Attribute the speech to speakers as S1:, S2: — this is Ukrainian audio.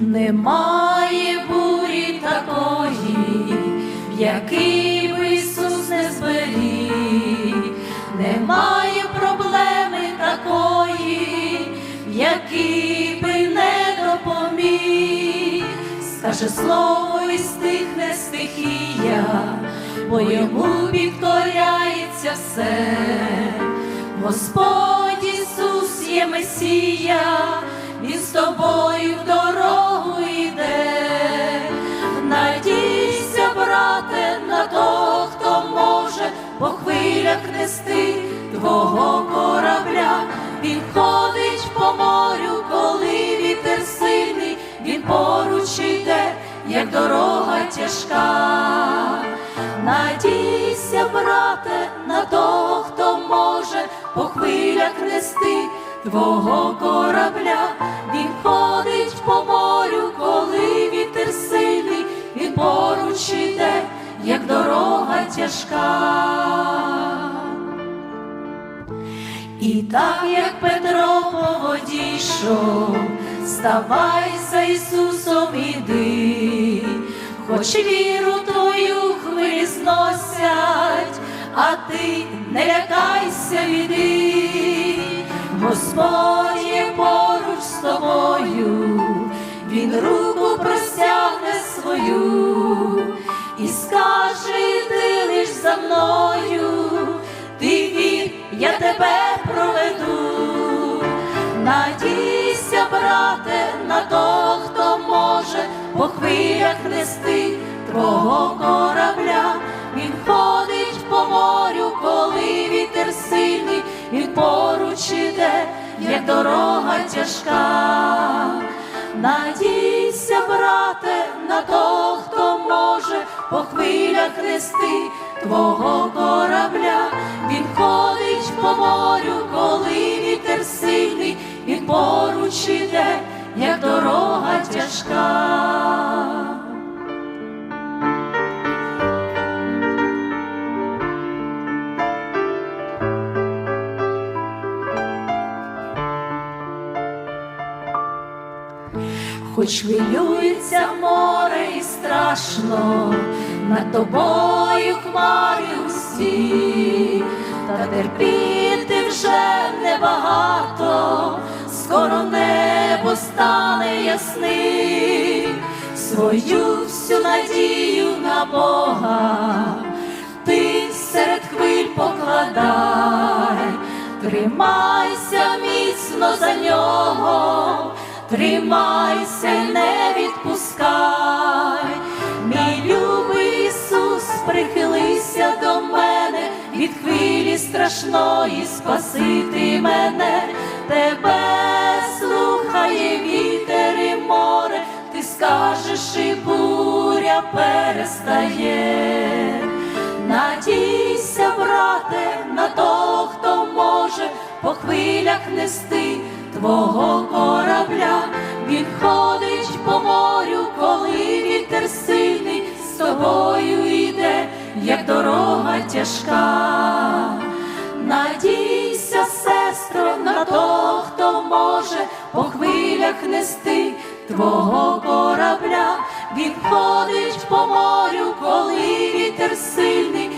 S1: Немає бурі такої, в якій би Ісус не зберіг, немає проблеми такої, в якій би не допоміг, скаже слово і стихне стихія, бо йому підкоряється все. Господь Ісус є Месія, Він з тобою в дорогу йде. Надійся, брате, на того, хто може по хвилях нести твого корабля. Він ходить по морю, коли вітер сильний, він поруч йде, як дорога тяжка. Надійся, брате, на того, хто може по хвилях нести твого корабля. Він ходить по морю, коли вітер сильний, він поруч іде, як дорога тяжка. І так як Петро по воді йшов, ставай за Ісусом іди, хоч віру твою хвилі зносять, а ти не лякайся віди, Господь є поруч з тобою, Він руку простягне свою і скаже, ти лиш за мною, ти вір, я тебе проведу. Надійся, брате, на того, хто може по хвилях нести твого дорога тяжка. Надійся, брате, на того, хто може по хвилях нести твого корабля. Він ходить по морю, коли вітер сильний, він поруч іде, як дорога тяжка. Хоч хвилюється море і страшно, над тобою хмарі усі, та терпіти вже небагато, скоро небо стане ясним, свою всю надію на Бога, ти серед хвиль покладай, тримайся міцно за нього. Тримайся не відпускай, мій любий Ісус, прихилися до мене, від хвилі страшної спасити мене, тебе слухає вітер і море, ти скажеш, і буря перестає. Надійся, брате, на того, хто може по хвилях нести твого корабля. Дорога тяжка. Надійся, сестро, на того, хто може по хвилях нести твого корабля. Він ходить по морю, коли вітер сильний